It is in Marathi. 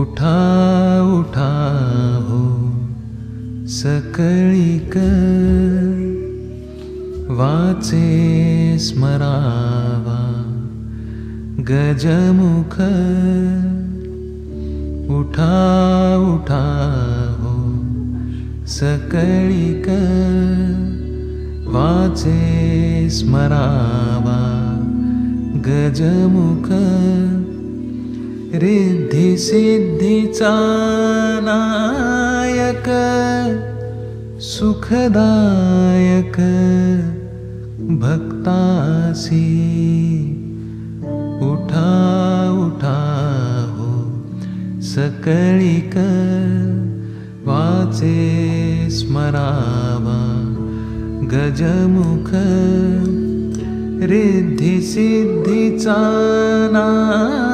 उठा उठा हो सकळीक वाचे स्मरावा गजमुख. उठा उठा हो सकळीक वाचे स्मरावा गजमुख. रिद्धी सिद्धीचा नायक सुखदायक भक्तासी. उठा उठा हो सकळीक वाचे स्मरावा. गजमुख रिद्धी सिद्धीचा नायक